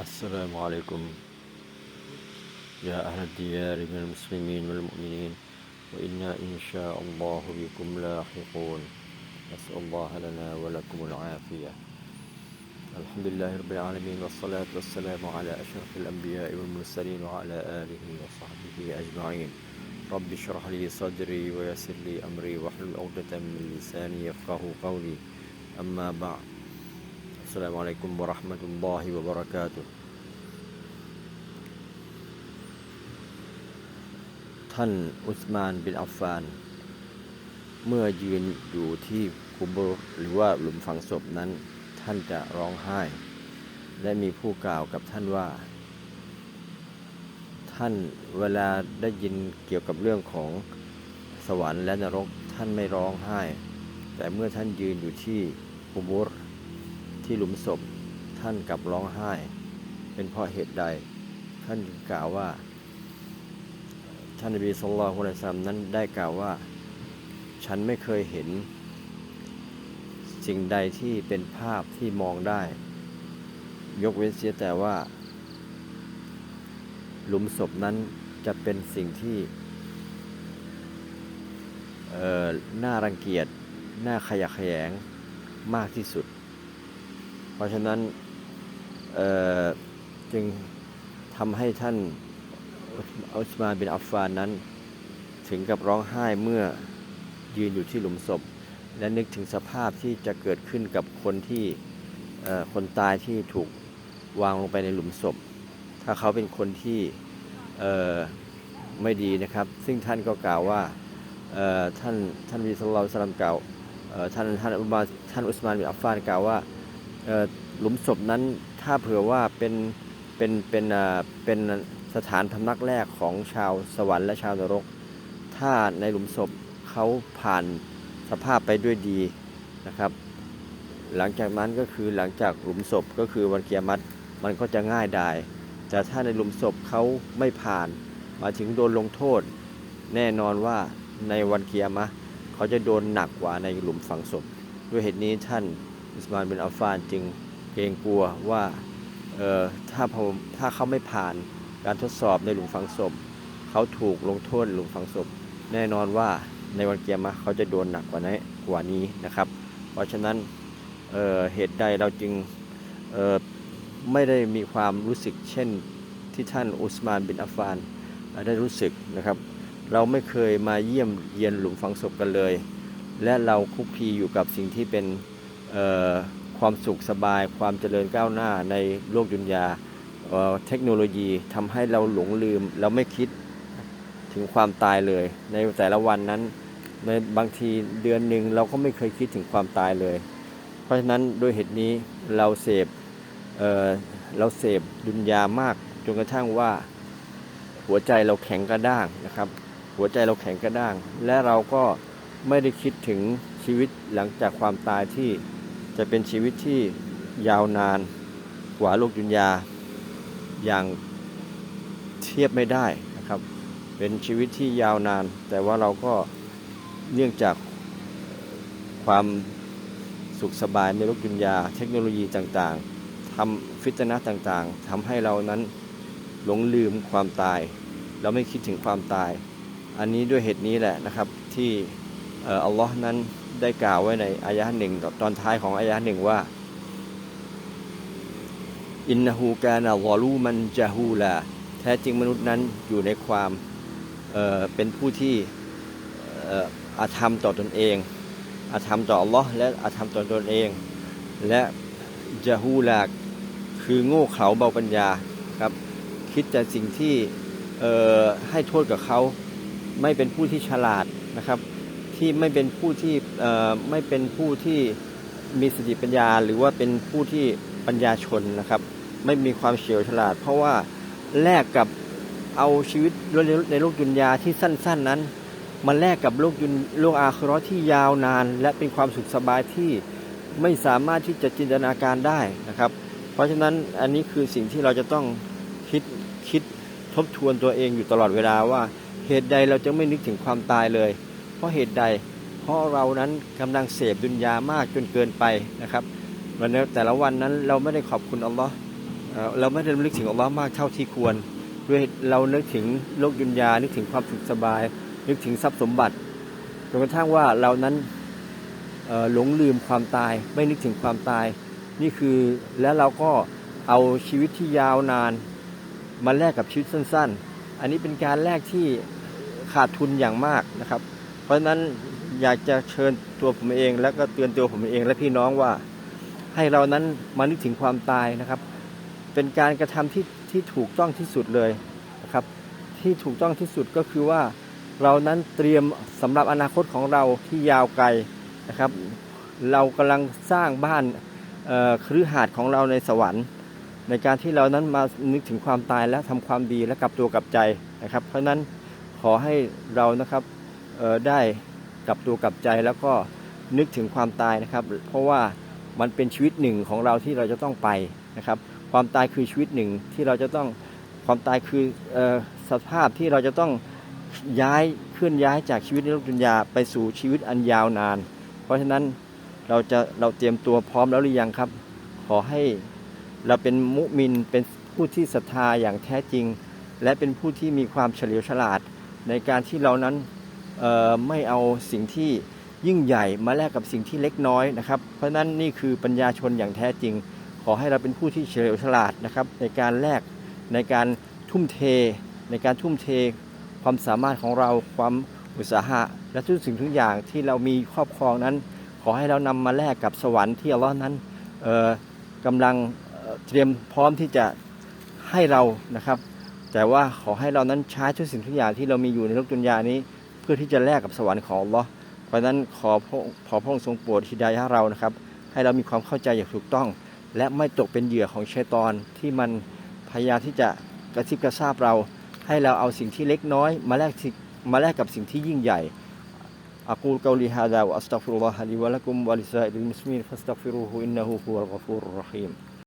السلام عليكم. يا أهل الديار من المسلمين والمؤمنين وإنا إن شاء الله بكم لاحقون. نسأل الله لنا ولكم العافية. الحمد لله رب العالمين والصلاة والسلام على أشرف الأنبياء والمرسلين وعلى آله وصحبه أجمعين. رب اشرح لي صدري ويسر لي أمري واحلل عقدة من لساني يفقه قولي. أما بعد السلام عليكم ورحمة الله وبركاته ท่านอุสมานบินอัฟฟาน เมื่อยืนอยู่ที่คุโบรหรือว่าหลุมฝังศพนั้น ท่านจะร้องไห้ และมีผู้กล่าวกับท่านว่า ท่านเวลาได้ยินเกี่ยวกับเรื่องของสวรรค์และนรกท่านไม่ร้องไห้ แต่เมื่อท่านยืนอยู่ที่คุโบร ที่หลุมศพท่านกลับร้องไห้ เป็นเพราะเหตุใด ท่านจึงกล่าวว่า ท่านนบีสุลต่านละซัมนั้นได้กล่าวว่า ฉันไม่เคยเห็น สิ่งใดที่เป็นภาพที่มองได้ ยกเว้นเสียแต่ว่า หลุมศพนั้นจะเป็นสิ่งที่น่ารังเกียจ น่าขยะแขยงมากที่สุด เพราะฉะนั้นจึงทำให้ท่านอุสมานบินอัฟฟานนั้น ถึงกับร้องไห้เมื่อยืนอยู่ที่หลุมศพ และนึกถึงสภาพที่จะเกิดขึ้นกับคนที่คนตายที่ถูกวางลงไปในหลุมศพ ถ้าเขาเป็นคนที่ไม่ดีนะครับ ซึ่งท่านก็กล่าวว่าท่านท่านวีสลลสลัมกล่าวเอ่อท่านท่านอุมาท่านอุสมานบินอัฟฟานกล่าวว่า หลุมศพนั้นถ้าเผื่อว่าเป็นเป็นเป็นเป็นสถานพำนักแรกของชาวสวรรค์และชาวนรก ถ้าในหลุมศพเขาผ่านสภาพไปด้วยดีนะครับ หลังจากนั้นก็คือหลังจากหลุมศพก็คือวันเกียรมัดมันก็จะง่ายดายแต่ถ้าในหลุมศพเขาไม่ผ่านมาถึงโดนลงโทษ แน่นอนว่าในวันเกียรมะเขาจะโดนหนักกว่าในหลุมฝังศพ ด้วยเหตุนี้ท่าน อุสมานบินอัฟฟานจึงเกรงกลัวว่าถ้าถ้าเขาไม่ผ่านการทดสอบในหลุมฝังศพ เขาถูกลงโทษหลุมฝังศพ แน่นอนว่าในวันเกียรมะห์เขาจะโดนหนักกว่านี้กว่านี้นะครับ เพราะฉะนั้นเเหตุใดเราจึงไม่ได้มีความรู้สึกเช่นที่ท่านอุสมานบินอัฟฟานได้รู้สึกนะครับ เราไม่เคยมาเยี่ยมเยียนหลุมฝังศพกันเลย และเราคุกคีอยู่กับสิ่งที่เป็น ความสุขสบาย ความเจริญก้าวหน้าในโลกดุนยาเเทคโนโลยีทำให้เราหลงลืม เราไม่คิดถึงความตายเลย ในแต่ละวันนั้นในบางทีเดือนหนึ่งเราก็ไม่เคยคิดถึงความตายเลย เพราะฉะนั้นโดยเหตุนี้เราเสพเเราเสพดุนยามากจนกระทั่งว่า หัวใจเราแข็งกระด้างนะครับ หัวใจเราแข็งกระด้าง และเราก็ไม่ได้คิดถึงชีวิตหลังจากความตายที่ จะเป็นชีวิตที่ยาวนานกว่าโลกดุนยาอย่างเทียบไม่ได้นะครับ เป็นชีวิตที่ยาวนาน แต่ว่าเราก็เนื่องจากความสุขสบายในโลกดุนยา เทคโนโลยีต่างๆทำฟิตนะต่างๆทำให้เรานั้นหลงลืมความตาย เราไม่คิดถึงความตาย อันนี้ด้วยเหตุนี้แหละนะครับที่ อัลลอฮ์นั้นได้กล่าวไว้ในอายะห์หนึ่งตอนท้ายของอายะห์หนึ่งว่า อินนหูกานะวอลูมันจาฮูลาแท้จริงมนุษย์นั้นอยู่ในความเเป็นผู้ที่อาธรรมต่อตนเอง อาธรรมต่ออัลลอฮ์และอาธรรมต่อตนเอง และจาฮูลาคือโง่เขลาเบาปัญญาครับคิดแต่สิ่งที่ให้โทษกับเขาไม่เป็นผู้ที่ฉลาดนะครับ ที่ไม่เป็นผู้ที่ไม่เป็นผู้ที่มีสติปัญญา หรือว่าเป็นผู้ที่ปัญญาชนนะครับ ไม่มีความเฉียวฉลาด เพราะว่าแลกกับเอาชีวิตในโลกยุนยาที่สั้น ๆนั้นมาแลกกับโลกยุนโลกอาคราที่ยาวนาน และเป็นความสุขสบายที่ไม่สามารถที่จะจินตนาการได้นะครับ เพราะฉะนั้นอันนี้คือสิ่งที่เราจะต้องคิดคิดทบทวนตัวเองอยู่ตลอดเวลาว่าเหตุใดเราจะไม่นึกถึงความตายเลย ราะเหตุใด เพราะเรานั้นกำลังเสพดุนยามากจนเกินไปนะครับวันนี้แต่ละวันนั้นเราไม่ได้ขอบคุณอัลลอฮ์เราไม่ได้นึกถึงอัลลอฮ์มากเท่าที่ควรด้วยเรานึกถึงโลกดุนยานึกถึงความสุขสบาย นึกถึงทรัพย์สมบัติจนกระทั่งว่าเรานั้นหลงลืมความตาย ไม่นึกถึงความตาย นี่คือแล้วเราก็เอาชีวิตที่ยาวนาน มาแลกกับชีวิตสั้น ๆ อันนี้เป็นการแลกที่ขาดทุนอย่างมากนะครับ เพราะฉะนั้นอยากจะเชิญตัวผมเอง แล้วก็เตือนตัวผมเอง และพี่น้องว่า ให้เรานั้นมานึกถึงความตายนะครับ เป็นการกระทำที่ที่ถูกต้องที่สุดเลยนะครับ ที่ถูกต้องที่สุดก็คือว่าเรานั้นเตรียมสำหรับอนาคตของเราที่ยาวไกลนะครับ เรากำลังสร้างบ้านเอ่อคฤหาสน์ของเราในสวรรค์ ในการที่เรานั้นมานึกถึงความตายและทำความดีและกลับตัวกลับใจนะครับ เพราะฉะนั้นขอให้เรานะครับ ได้กลับตัวกลับใจแล้วก็นึกถึงความตายนะครับ เพราะว่ามันเป็นชีวิตหนึ่งของเราที่เราจะต้องไปนะครับ ความตายคือชีวิตหนึ่งที่เราจะต้องความตายคือออสภาพที่เราจะต้องย้ายเคลื่อนย้ายจากชีวิตในโลกดุนยาไปสู่ชีวิตอันยาวนาน เพราะฉะนั้นเราจะเราเตรียมตัวพร้อมแล้วหรือยังครับ ขอให้เราเป็นมุมินเป็นผู้ที่ศรัทธาอย่างแท้จริง และเป็นผู้ที่มีความเฉลียวฉลาดในการที่เรานั้น ไม่เอาสิ่งที่ยิ่งใหญ่มาแลกกับสิ่งที่เล็กน้อยนะครับ เพราะฉะนั้นนี่คือปัญญาชนอย่างแท้จริง ขอให้เราเป็นผู้ที่เฉลียวฉลาดนะครับ ในการแลกในการทุ่มเท ในการทุ่มเท ความสามารถของเราความอุตสาหะ และทุกสิ่งทุกอย่างที่เรามีครอบครองนั้น ขอให้เรานำมาแลกกับสวรรค์ที่อัลลอฮ์นั้นเอ่อกำลังเอ่อเตรียมพร้อมที่จะให้เรานะครับ แต่ว่าขอให้เรานั้นใช้ทุกสิ่งทุกอย่างที่เรามีอยู่ในโลกดุนยานี้ เพื่อที่จะแลกกับสวรรค์ของอัลลอฮ์เพราะฉะนั้นขอพระขอพระองค์ทรงโปรดฮิดายะห์เรานะครับ ให้เรามีความเข้าใจอย่างถูกต้อง และไม่ตกเป็นเหยื่อของชัยตอนที่มันพยายามที่จะกระซิบกระซาบเรา ให้เราเอาสิ่งที่เล็กน้อย มาแลกสิ่งมาแลกกับสิ่งที่ยิ่งใหญ่ أقول قولي هذا وأستغفر الله لي ولكم ولسائر المسلمين فاستغفروه إنه هو الغفور الرحيم